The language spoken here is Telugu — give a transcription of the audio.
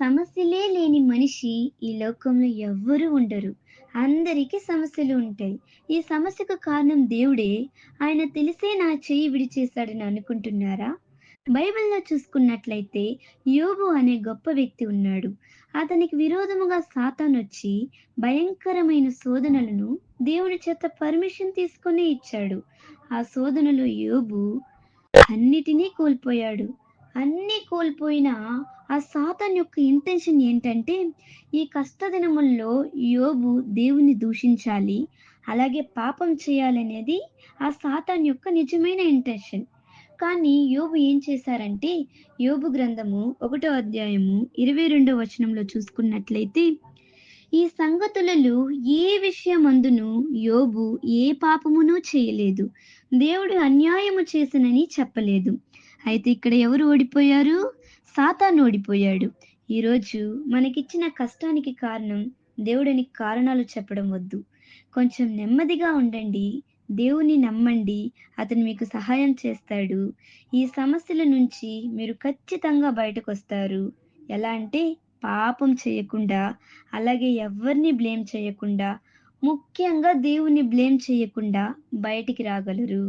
సమస్యలే లేని మనిషి ఈ లోకంలో ఎవ్వరూ ఉండరు. అందరికీ సమస్యలు ఉంటాయి. ఈ సమస్యకు కారణం దేవుడే. ఆయన తెలిసే నా చెయ్యి విడిచేశాడని అనుకుంటున్నారా? బైబిల్లో చూసుకున్నట్లయితే యోబు అనే గొప్ప వ్యక్తి ఉన్నాడు. అతనికి విరోధముగా సాతాన్ వచ్చి భయంకరమైన శోధనలను దేవుని చేత పర్మిషన్ తీసుకొని ఇచ్చాడు. ఆ శోధనలో యోబు అన్నిటినీ కోల్పోయాడు. అన్నీ కోల్పోయిన ఆ సాతాన్ యొక్క ఇంటెన్షన్ ఏంటంటే ఈ కష్టదినముల్లో యోబు దేవుని దూషించాలి అలాగే పాపం చేయాలనేది ఆ సాతాన్ యొక్క నిజమైన ఇంటెన్షన్ కానీ యోబు ఏం చేశారంటే యోబు గ్రంథము ఒకటో అధ్యాయము ఇరవై రెండో వచనంలో చూసుకున్నట్లయితే ఈ సంగతులలో ఏ విషయమందును యోబు ఏ పాపమును చేయలేదు. దేవుడు అన్యాయము చేసినని చెప్పలేదు. అయితే ఇక్కడ ఎవరు ఓడిపోయారు? సాతాను ఓడిపోయాడు. ఈరోజు మనకిచ్చిన కష్టానికి కారణం దేవుడని కారణాలు చెప్పడం వద్దు. కొంచెం నెమ్మదిగా ఉండండి. దేవుని నమ్మండి. అతను మీకు సహాయం చేస్తాడు. ఈ సమస్యల నుంచి మీరు ఖచ్చితంగా బయటకు వస్తారు ఎలా అంటే పాపం చేయకుండా అలాగే ఎవరిని బ్లేమ్ చేయకుండా ముఖ్యంగా దేవుని బ్లేమ్ చేయకుండా బయటికి రాగలరు.